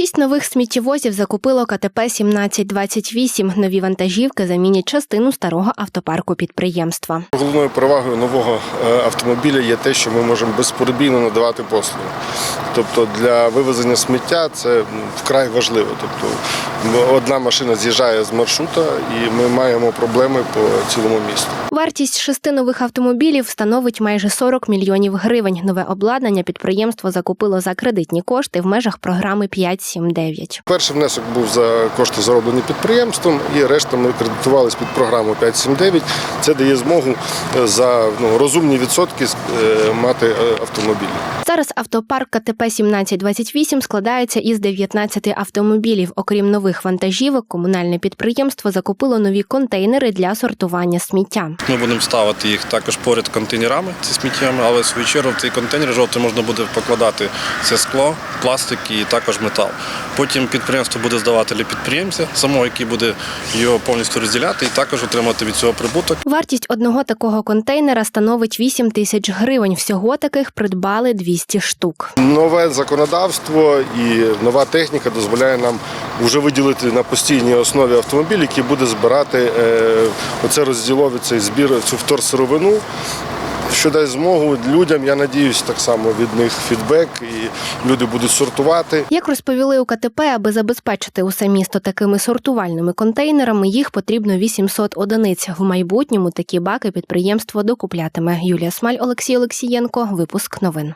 Шість нових сміттєвозів закупило КТП 1728. Нові вантажівки замінять частину старого автопарку підприємства. Головною перевагою нового е, автомобіля є те, що ми можемо безперебійно надавати послуги. Тобто для вивезення сміття це вкрай важливо. Тобто одна машина з'їжджає з маршрута і ми маємо проблеми по цілому місту. Вартість шести нових автомобілів становить майже 40 мільйонів гривень. Нове обладнання підприємство закупило за кредитні кошти в межах програми 579. Перший внесок був за кошти зароблені підприємством, і решта ми кредитувались під програму 579. Це дає змогу е, за ну, розумні відсотки е, мати е, автомобілі. Зараз автопарк КТП 1728 складається із 19 автомобілів. Окрім нових вантажівок, комунальне підприємство закупило нові контейнери для сортування сміття. Ми будемо ставити їх також поряд контейнерами зі сміттями, але в свою чергу в цей контейнер жовтий можна буде покладати це скло, пластик і також метал. Потім підприємство буде здавати для підприємця, самого, який буде його повністю розділяти, і також отримати від цього прибуток. Вартість одного такого контейнера становить 8 тисяч гривень. Всього таких придбали 200 штук. Нове законодавство і нова техніка дозволяє нам вже виділити на постійній основі автомобіль, який буде збирати е, оце розділові цей збір, цю вторсировину. Що дасть змогу людям, я надіюсь, так само від них фідбек, і люди будуть сортувати. Як розповіли у КТП, аби забезпечити усе місто такими сортувальними контейнерами, їх потрібно 800 одиниць. В майбутньому такі баки підприємство докуплятиме. Юлія Смаль, Олексій Олексієнко. Випуск новин.